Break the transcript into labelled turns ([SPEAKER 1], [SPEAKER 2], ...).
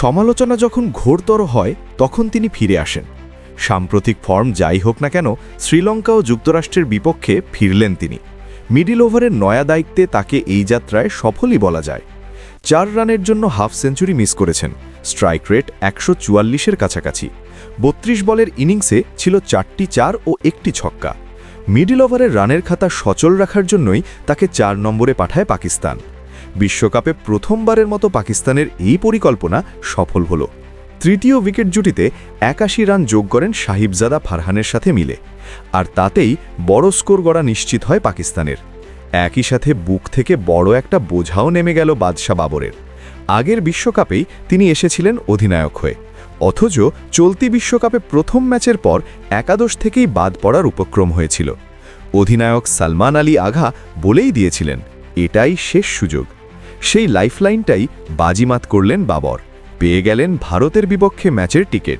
[SPEAKER 1] সমালোচনা যখন ঘোরতর হয়, তখন তিনি ফিরে আসেন। সাম্প্রতিক ফর্ম যাই হোক না কেন, শ্রীলঙ্কা ও যুক্তরাষ্ট্রের বিপক্ষে ফিরলেন তিনি। মিডিল ওভারের নয়া দায়িত্বে তাকে এই যাত্রায় সফলই বলা যায়। চার রানের জন্য হাফ সেঞ্চুরি মিস করেছেন। স্ট্রাইক রেট একশো চুয়াল্লিশের কাছাকাছি। বত্রিশ বলের ইনিংসে ছিল চারটি চার ও একটি ছক্কা। মিডিল ওভারের রানের খাতা সচল রাখার জন্যই তাকে চার নম্বরে পাঠায় পাকিস্তান। বিশ্বকাপে প্রথমবারের মতো পাকিস্তানের এই পরিকল্পনা সফল হল। তৃতীয় উইকেট জুটিতে একাশি রান যোগ করেন সাহিবজাদা ফারহানের সাথে মিলে। আর তাতেই বড় স্কোর গড়া নিশ্চিত হয় পাকিস্তানের। একই সাথে বুক থেকে বড় একটা বোঝাও নেমে গেল বাদশা বাবরের। আগের বিশ্বকাপেই তিনি এসেছিলেন অধিনায়ক হয়ে। অথচ চলতি বিশ্বকাপে প্রথম ম্যাচের পর একাদশ থেকেই বাদ পড়ার উপক্রম হয়েছিল। অধিনায়ক সালমান আলী আঘা বলেই দিয়েছিলেন, এটাই শেষ সুযোগ। সেই লাইফলাইনটাই বাজিমাত করলেন বাবর। পেয়ে গেলেন ভারতের বিপক্ষে ম্যাচের টিকিট।